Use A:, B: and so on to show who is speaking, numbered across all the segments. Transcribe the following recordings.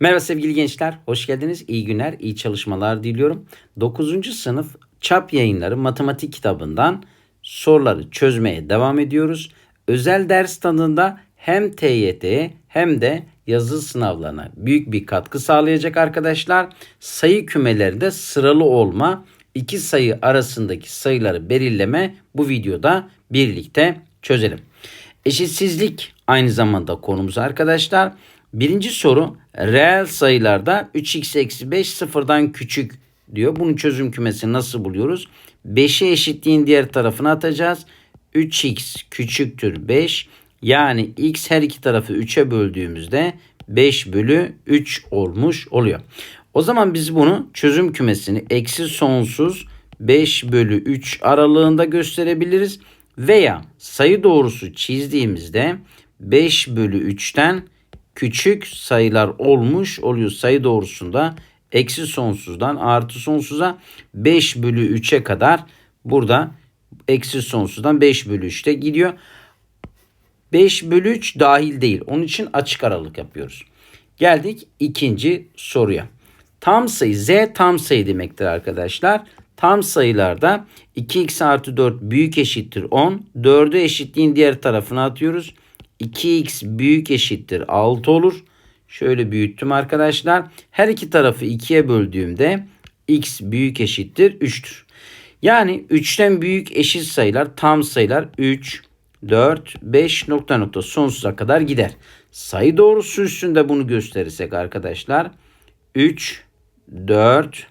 A: Merhaba sevgili gençler, hoş geldiniz. İyi günler, iyi çalışmalar diliyorum. 9. sınıf çap yayınları matematik kitabından soruları çözmeye devam ediyoruz. Özel ders tadında hem TYT'ye hem de yazılı sınavlarına büyük bir katkı sağlayacak arkadaşlar. Sayı kümelerinde sıralı olma, iki sayı arasındaki sayıları belirleme bu videoda birlikte çözelim. Eşitsizlik aynı zamanda konumuz arkadaşlar. Birinci soru reel sayılarda 3x eksi 5 sıfırdan küçük diyor. Bunun çözüm kümesini nasıl buluyoruz? 5'i eşitliğin diğer tarafına atacağız. 3x küçüktür 5. Yani x her iki tarafı 3'e böldüğümüzde 5 bölü 3 olmuş oluyor. O zaman biz bunu çözüm kümesini eksi sonsuz 5 bölü 3 aralığında gösterebiliriz. Veya sayı doğrusu çizdiğimizde 5 bölü 3'ten küçük sayılar olmuş oluyor. Sayı doğrusunda eksi sonsuzdan artı sonsuza 5 bölü 3'e kadar burada eksi sonsuzdan 5 bölü 3'te gidiyor. 5 bölü 3 dahil değil. Onun için açık aralık yapıyoruz. Geldik ikinci soruya. Tam sayı z tam sayı demektir arkadaşlar. Tam sayılarda 2x artı 4 büyük eşittir 10. 4'ü eşitliğin diğer tarafına atıyoruz. 2x büyük eşittir 6 olur. Şöyle büyüttüm arkadaşlar. Her iki tarafı 2'ye böldüğümde x büyük eşittir 3'tür. Yani 3'ten büyük eşit sayılar tam sayılar 3, 4, 5 nokta nokta sonsuza kadar gider. Sayı doğrusu üstünde bunu gösterirsek arkadaşlar 3, 4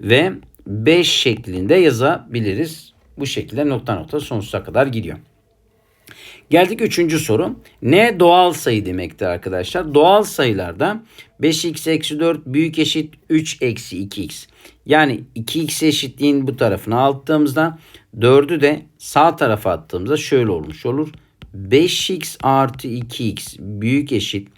A: ve 5 şeklinde yazabiliriz. Bu şekilde nokta nokta sonsuza kadar gidiyor. Geldik üçüncü soru. Ne doğal sayı demektir arkadaşlar? Doğal sayılarda 5x eksi 4 büyük eşit 3 eksi 2x. Yani 2x eşitliğin bu tarafına attığımızda 4'ü de sağ tarafa attığımızda şöyle olmuş olur. 5x artı 2x büyük eşit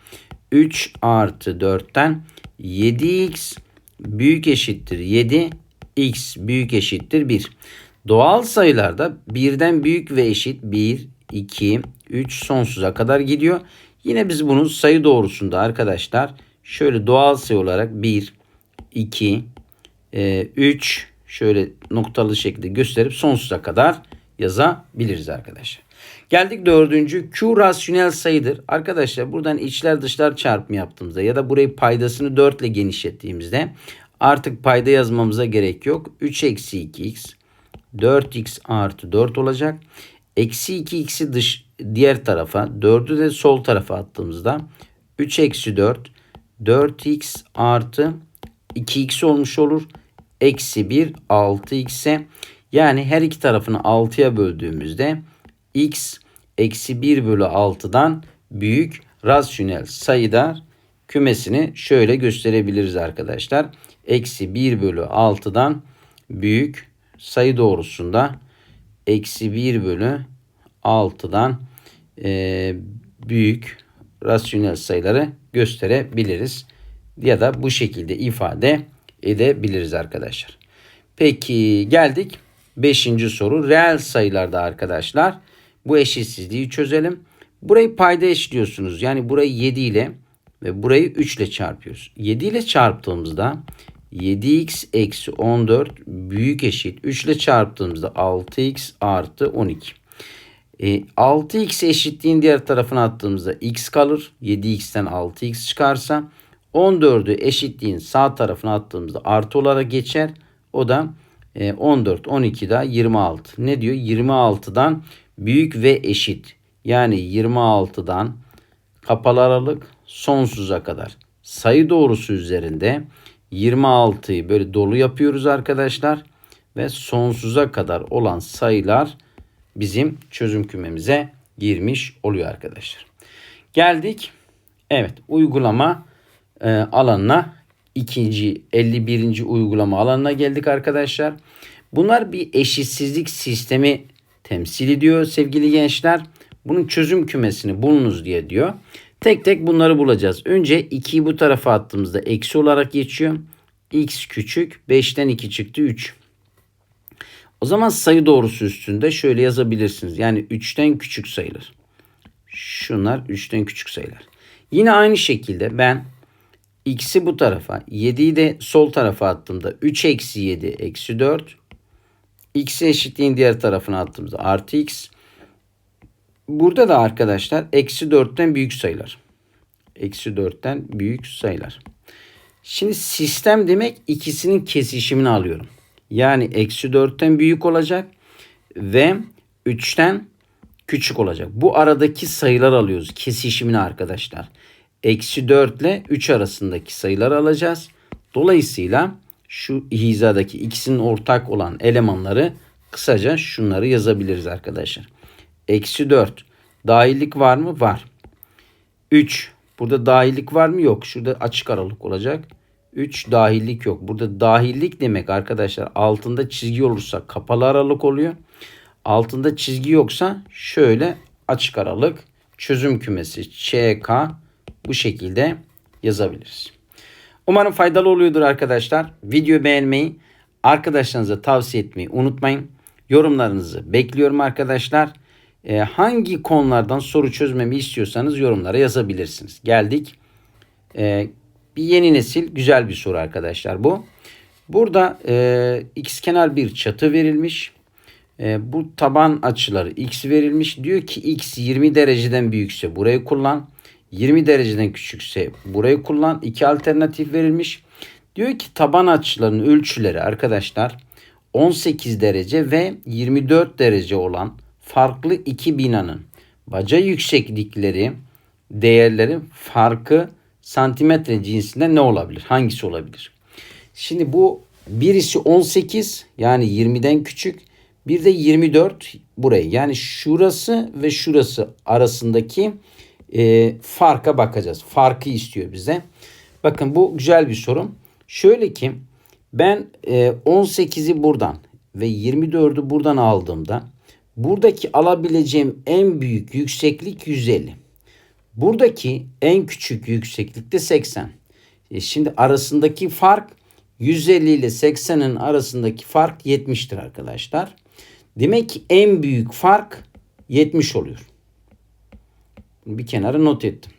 A: 3 artı 4'ten 7x büyük eşittir 7 x büyük eşittir 1. Doğal sayılarda birden büyük ve eşit 1, 2, 3 sonsuza kadar gidiyor. Yine biz bunu sayı doğrusunda arkadaşlar şöyle doğal sayı olarak 1, 2, 3 şöyle noktalı şekilde gösterip sonsuza kadar yazabiliriz arkadaşlar. Geldik dördüncü Q rasyonel sayıdır. Arkadaşlar buradan içler dışlar çarpımı yaptığımızda ya da burayı paydasını 4 ile genişlettiğimizde artık payda yazmamıza gerek yok. 3 eksi 2x 4x artı 4 olacak. Eksi 2x'i dış diğer tarafa 4'ü de sol tarafa attığımızda 3 eksi 4 4x artı 2x olmuş olur. Eksi 1 6x'e yani her iki tarafını 6'ya böldüğümüzde x eksi 1 bölü 6'dan büyük rasyonel sayıda kümesini şöyle gösterebiliriz arkadaşlar. Eksi 1 bölü 6'dan büyük sayı doğrusunda eksi 1 bölü 6'dan e, büyük rasyonel sayıları gösterebiliriz. Ya da bu şekilde ifade edebiliriz arkadaşlar. Peki geldik 5. soru. Reel sayılarda arkadaşlar bu eşitsizliği çözelim. Burayı payda eşliyorsunuz. Yani burayı 7 ile ve burayı 3 ile çarpıyoruz. 7 ile çarptığımızda 7x eksi 14 büyük eşit 3 ile çarptığımızda 6x artı 12. E, 6x eşitliğin diğer tarafına attığımızda x kalır. 7x'ten 6x çıkarsa 14'ü eşitliğin sağ tarafına attığımızda artı olarak geçer. O da e, 14, 12 daha 26. Ne diyor? 26'dan büyük ve eşit. Yani 26'dan kapalı aralık sonsuza kadar. Sayı doğrusu üzerinde 26'yı böyle dolu yapıyoruz arkadaşlar. Ve sonsuza kadar olan sayılar bizim çözüm kümemize girmiş oluyor arkadaşlar. Geldik. Evet uygulama e, alanına ikinci 51. uygulama alanına geldik arkadaşlar. Bunlar bir eşitsizlik sistemi temsil ediyor sevgili gençler. Bunun çözüm kümesini bulunuz diye diyor. Tek tek bunları bulacağız. Önce 2'yi bu tarafa attığımızda eksi olarak geçiyor. x küçük 5'ten 2 çıktı 3. O zaman sayı doğrusu üstünde şöyle yazabilirsiniz. Yani 3'ten küçük sayılır. Şunlar 3'ten küçük sayılar. Yine aynı şekilde ben x'i bu tarafa 7'yi de sol tarafa attığımda 3 eksi 7 eksi 4 x'i eşitliğin diğer tarafına attığımızda artı x burada da arkadaşlar eksi 4'ten büyük sayılar. Eksi 4'ten büyük sayılar. Şimdi sistem demek ikisinin kesişimini alıyorum. Yani eksi 4'ten büyük olacak ve 3'ten küçük olacak. Bu aradaki sayılar alıyoruz kesişimini arkadaşlar. Eksi 4 ile 3 arasındaki sayıları alacağız. Dolayısıyla şu hizadaki ikisinin ortak olan elemanları kısaca şunları yazabiliriz arkadaşlar. Eksi 4 dahillik var mı? Var. 3 burada dahillik var mı? Yok. Şurada açık aralık olacak. 3 dahillik yok. Burada dahillik demek arkadaşlar altında çizgi olursa kapalı aralık oluyor. Altında çizgi yoksa şöyle açık aralık çözüm kümesi ÇK bu şekilde yazabiliriz. Umarım faydalı oluyordur arkadaşlar. Videoyu beğenmeyi, arkadaşlarınıza tavsiye etmeyi unutmayın. Yorumlarınızı bekliyorum arkadaşlar. Ee, hangi konulardan soru çözmemi istiyorsanız yorumlara yazabilirsiniz. Geldik. Ee, bir yeni nesil güzel bir soru arkadaşlar bu. Burada e, kenar bir çatı verilmiş. E, bu taban açıları x verilmiş. Diyor ki x 20 dereceden büyükse burayı kullan. 20 dereceden küçükse burayı kullan. İki alternatif verilmiş. Diyor ki taban açılarının ölçüleri arkadaşlar 18 derece ve 24 derece olan farklı iki binanın baca yükseklikleri değerleri farkı santimetre cinsinde ne olabilir? Hangisi olabilir? Şimdi bu birisi 18 yani 20'den küçük bir de 24 burayı yani şurası ve şurası arasındaki e, farka bakacağız. Farkı istiyor bize. Bakın bu güzel bir soru. Şöyle ki ben e, 18'i buradan ve 24'ü buradan aldığımda buradaki alabileceğim en büyük yükseklik 150. Buradaki en küçük yükseklik de 80. E şimdi arasındaki fark 150 ile 80'in arasındaki fark 70'tir arkadaşlar. Demek ki en büyük fark 70 oluyor. Bir kenara not ettim.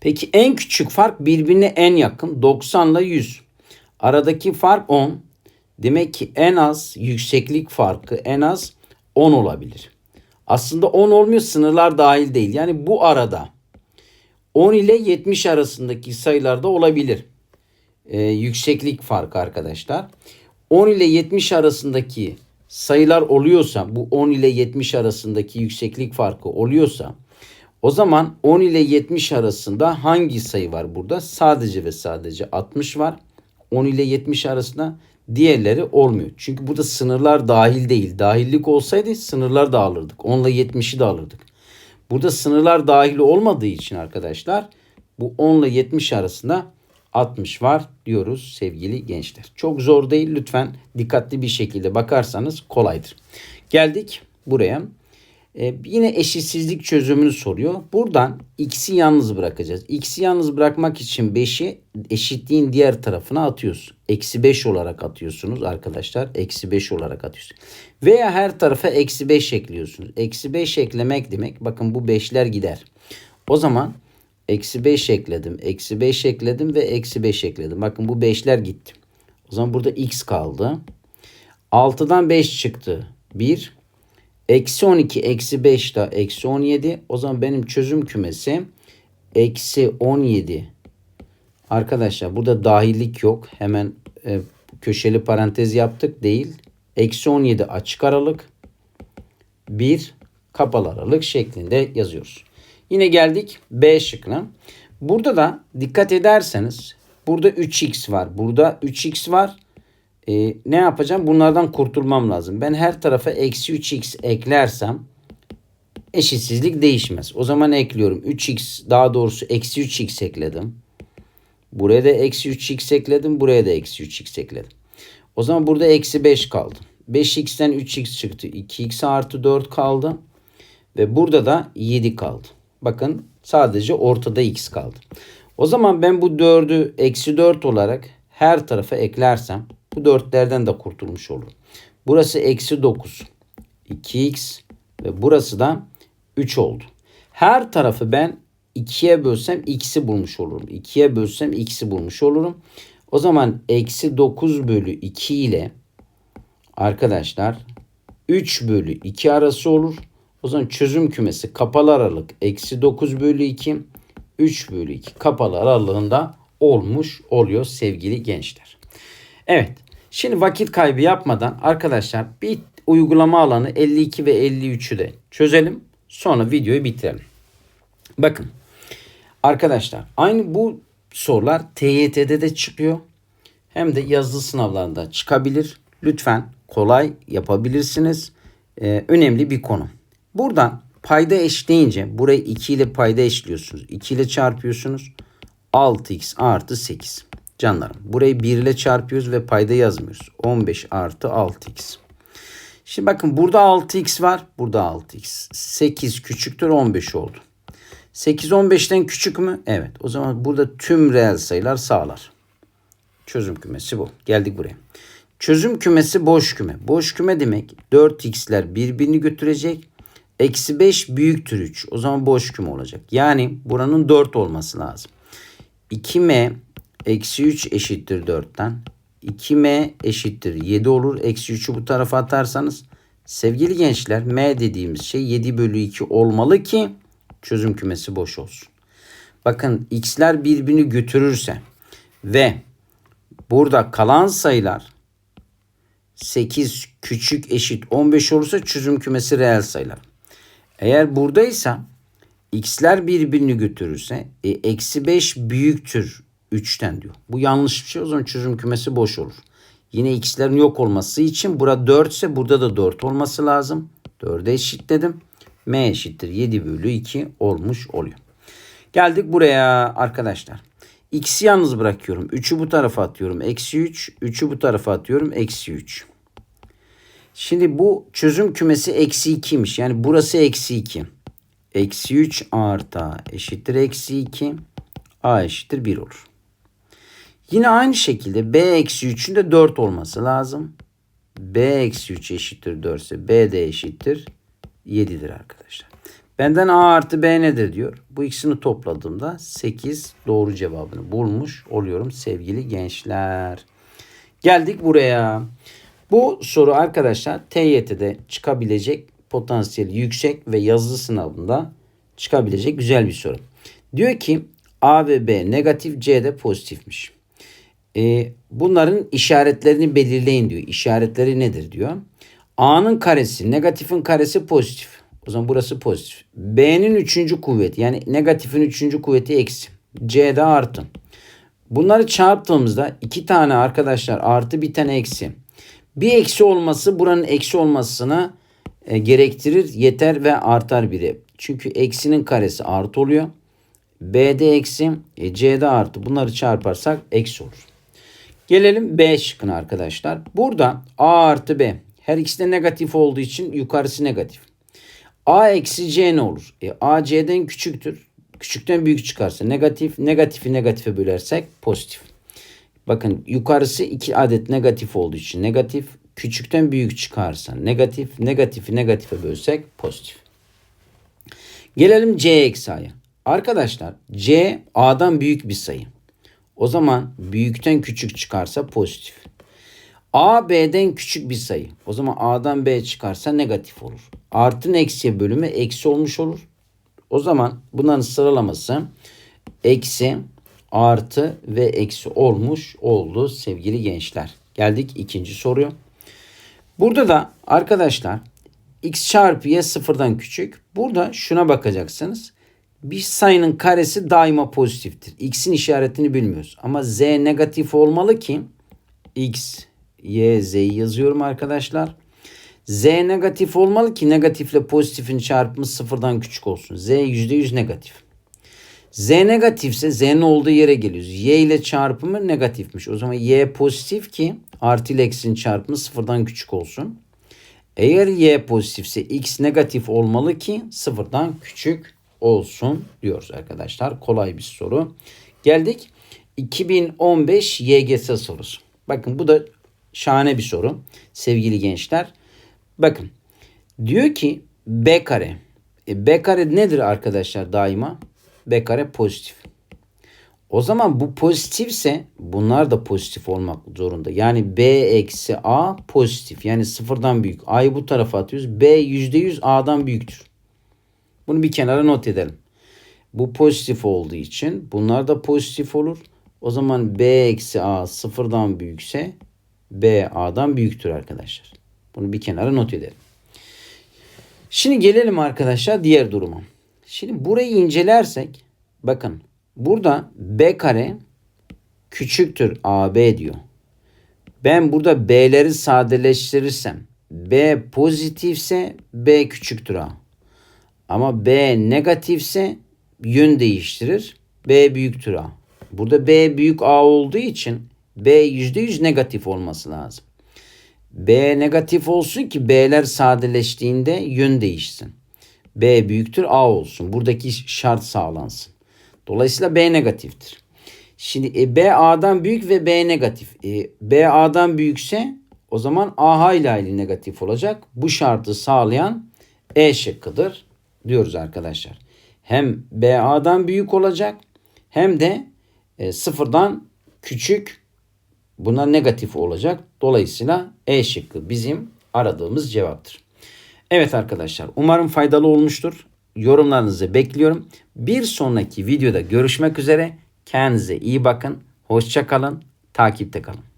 A: Peki en küçük fark birbirine en yakın 90 ile 100. Aradaki fark 10. Demek ki en az yükseklik farkı en az 10 olabilir. Aslında 10 olmuyor sınırlar dahil değil. Yani bu arada 10 ile 70 arasındaki sayılarda olabilir. Ee, yükseklik farkı arkadaşlar. 10 ile 70 arasındaki sayılar oluyorsa bu 10 ile 70 arasındaki yükseklik farkı oluyorsa o zaman 10 ile 70 arasında hangi sayı var burada? Sadece ve sadece 60 var. 10 ile 70 arasında diğerleri olmuyor. Çünkü burada sınırlar dahil değil. Dahillik olsaydı sınırlar da alırdık. 10 ile 70'i de alırdık. Burada sınırlar dahil olmadığı için arkadaşlar bu 10 ile 70 arasında 60 var diyoruz sevgili gençler. Çok zor değil lütfen dikkatli bir şekilde bakarsanız kolaydır. Geldik buraya. Ee, yine eşitsizlik çözümünü soruyor. Buradan x'i yalnız bırakacağız. x'i yalnız bırakmak için 5'i eşitliğin diğer tarafına atıyoruz. Eksi 5 olarak atıyorsunuz arkadaşlar. Eksi 5 olarak atıyorsunuz. Veya her tarafa eksi 5 ekliyorsunuz. Eksi 5 eklemek demek bakın bu 5'ler gider. O zaman Eksi 5 ekledim. Eksi 5 ekledim ve eksi 5 ekledim. Bakın bu 5'ler gitti. O zaman burada x kaldı. 6'dan 5 çıktı. 1. Eksi 12 eksi 5 da eksi 17. O zaman benim çözüm kümesi eksi 17. Arkadaşlar burada dahillik yok. Hemen e, köşeli parantez yaptık. Değil. Eksi 17 açık aralık. 1 kapalı aralık şeklinde yazıyoruz. Yine geldik B şıkkına. Burada da dikkat ederseniz burada 3x var. Burada 3x var. Ee, ne yapacağım? Bunlardan kurtulmam lazım. Ben her tarafa eksi 3x eklersem eşitsizlik değişmez. O zaman ekliyorum. 3x daha doğrusu eksi 3x ekledim. Buraya da eksi 3x ekledim. Buraya da eksi 3x ekledim. O zaman burada eksi 5 kaldı. 5x'ten 3x çıktı. 2x artı 4 kaldı. Ve burada da 7 kaldı. Bakın sadece ortada x kaldı. O zaman ben bu 4'ü eksi 4 olarak her tarafa eklersem bu 4'lerden de kurtulmuş olurum. Burası eksi 9. 2x ve burası da 3 oldu. Her tarafı ben 2'ye bölsem x'i bulmuş olurum. 2'ye bölsem x'i bulmuş olurum. O zaman eksi 9 bölü 2 ile arkadaşlar 3 bölü 2 arası olur. O zaman çözüm kümesi kapalı aralık eksi 9 bölü 2 3 bölü 2 kapalı aralığında olmuş oluyor sevgili gençler. Evet şimdi vakit kaybı yapmadan arkadaşlar bir uygulama alanı 52 ve 53'ü de çözelim. Sonra videoyu bitirelim. Bakın arkadaşlar aynı bu sorular TYT'de de çıkıyor. Hem de yazılı sınavlarında çıkabilir. Lütfen kolay yapabilirsiniz. Ee, önemli bir konu. Buradan payda eşleyince burayı 2 ile payda eşliyorsunuz. 2 ile çarpıyorsunuz. 6x artı 8. Canlarım burayı 1 ile çarpıyoruz ve payda yazmıyoruz. 15 artı 6x. Şimdi bakın burada 6x var. Burada 6x. 8 küçüktür 15 oldu. 8 15'ten küçük mü? Evet. O zaman burada tüm reel sayılar sağlar. Çözüm kümesi bu. Geldik buraya. Çözüm kümesi boş küme. Boş küme demek 4x'ler birbirini götürecek. Eksi 5 büyüktür 3. O zaman boş küme olacak. Yani buranın 4 olması lazım. 2m eksi 3 eşittir 4'ten. 2m eşittir 7 olur. Eksi 3'ü bu tarafa atarsanız sevgili gençler m dediğimiz şey 7 bölü 2 olmalı ki çözüm kümesi boş olsun. Bakın x'ler birbirini götürürse ve burada kalan sayılar 8 küçük eşit 15 olursa çözüm kümesi reel sayılar. Eğer buradaysa x'ler birbirini götürürse e, eksi 5 büyüktür 3'ten diyor. Bu yanlış bir şey o zaman çözüm kümesi boş olur. Yine x'lerin yok olması için burada 4 ise burada da 4 olması lazım. 4'e eşitledim. m eşittir 7 bölü 2 olmuş oluyor. Geldik buraya arkadaşlar. X'i yalnız bırakıyorum. 3'ü bu tarafa atıyorum. Eksi 3. 3'ü bu tarafa atıyorum. Eksi 3. Şimdi bu çözüm kümesi eksi 2'ymiş. Yani burası eksi 2. Eksi 3 artı a eşittir eksi 2. a eşittir 1 olur. Yine aynı şekilde b eksi 3'ün de 4 olması lazım. b eksi 3 eşittir 4 ise b de eşittir 7'dir arkadaşlar. Benden a artı b nedir diyor. Bu ikisini topladığımda 8 doğru cevabını bulmuş oluyorum sevgili gençler. Geldik buraya. Bu soru arkadaşlar TYT'de çıkabilecek potansiyeli yüksek ve yazılı sınavında çıkabilecek güzel bir soru. Diyor ki A ve B negatif C de pozitifmiş. E, bunların işaretlerini belirleyin diyor. İşaretleri nedir diyor. A'nın karesi negatifin karesi pozitif. O zaman burası pozitif. B'nin üçüncü kuvveti yani negatifin üçüncü kuvveti eksi. C'de artı. Bunları çarptığımızda iki tane arkadaşlar artı bir tane eksi. Bir eksi olması buranın eksi olmasına e, gerektirir. Yeter ve artar biri. Çünkü eksinin karesi artı oluyor. B'de eksi, e, C'de artı. Bunları çarparsak eksi olur. Gelelim B şıkkına arkadaşlar. Burada A artı B. Her ikisi de negatif olduğu için yukarısı negatif. A eksi C ne olur? E, A C'den küçüktür. Küçükten büyük çıkarsa negatif. Negatifi negatife bölersek pozitif. Bakın yukarısı iki adet negatif olduğu için negatif. Küçükten büyük çıkarsa negatif. Negatifi negatife bölsek pozitif. Gelelim C eksi A'ya. Arkadaşlar C A'dan büyük bir sayı. O zaman büyükten küçük çıkarsa pozitif. A B'den küçük bir sayı. O zaman A'dan B çıkarsa negatif olur. Artın eksiye bölümü eksi olmuş olur. O zaman bunların sıralaması eksi, artı ve eksi olmuş oldu sevgili gençler. Geldik ikinci soruya. Burada da arkadaşlar x çarpı y sıfırdan küçük. Burada şuna bakacaksınız. Bir sayının karesi daima pozitiftir. X'in işaretini bilmiyoruz. Ama z negatif olmalı ki x, y, z'yi yazıyorum arkadaşlar. Z negatif olmalı ki negatifle pozitifin çarpımı sıfırdan küçük olsun. Z %100 negatif. Z negatifse Z'nin olduğu yere geliyoruz. Y ile çarpımı negatifmiş. O zaman Y pozitif ki artı ile eksinin çarpımı sıfırdan küçük olsun. Eğer Y pozitifse X negatif olmalı ki sıfırdan küçük olsun diyoruz arkadaşlar. Kolay bir soru. Geldik 2015 YGS sorusu. Bakın bu da şahane bir soru sevgili gençler. Bakın diyor ki B kare. E, B kare nedir arkadaşlar daima? B kare pozitif. O zaman bu pozitifse bunlar da pozitif olmak zorunda. Yani B eksi A pozitif. Yani sıfırdan büyük. A'yı bu tarafa atıyoruz. B yüzde yüz A'dan büyüktür. Bunu bir kenara not edelim. Bu pozitif olduğu için bunlar da pozitif olur. O zaman B eksi A sıfırdan büyükse B A'dan büyüktür arkadaşlar. Bunu bir kenara not edelim. Şimdi gelelim arkadaşlar diğer duruma. Şimdi burayı incelersek bakın burada B kare küçüktür AB diyor. Ben burada B'leri sadeleştirirsem B pozitifse B küçüktür A. Ama B negatifse yön değiştirir. B büyüktür A. Burada B büyük A olduğu için B %100 negatif olması lazım. B negatif olsun ki B'ler sadeleştiğinde yön değişsin. B büyüktür A olsun. Buradaki şart sağlansın. Dolayısıyla B negatiftir. Şimdi e, B A'dan büyük ve B negatif. E, B A'dan büyükse o zaman A hayli hayli negatif olacak. Bu şartı sağlayan E şıkkıdır diyoruz arkadaşlar. Hem B A'dan büyük olacak hem de e, sıfırdan küçük buna negatif olacak. Dolayısıyla E şıkkı bizim aradığımız cevaptır. Evet arkadaşlar umarım faydalı olmuştur. Yorumlarınızı bekliyorum. Bir sonraki videoda görüşmek üzere. Kendinize iyi bakın. Hoşça kalın. Takipte kalın.